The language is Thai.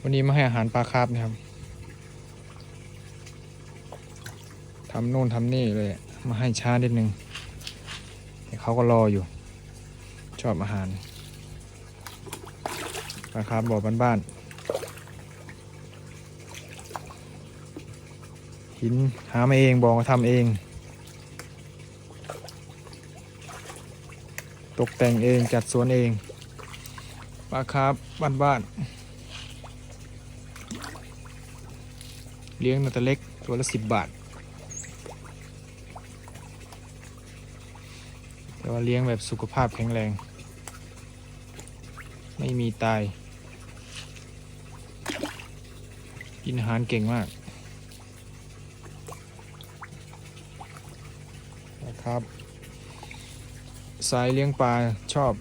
วันนี้มาให้อาหารปลาคาร์ฟนะครับทำโน่นทำนี่เลย มาให้ช้านิดนึงเขาก็รออยู่ ชอบอาหารปลาคาร์ฟบอกบ้านๆหินหามาเองบอกว่าทำเอง ตกแต่งเองจัดสวนเองปลาคาร์ฟบ้านๆ เลี้ยงตั้งแต่เล็กตัวละสิบบาท แต่ว่าเลี้ยงแบบสุขภาพแข็งแรง ไม่มีตาย กินอาหารเก่งมากนะครับ สายเลี้ยงปลาชอบ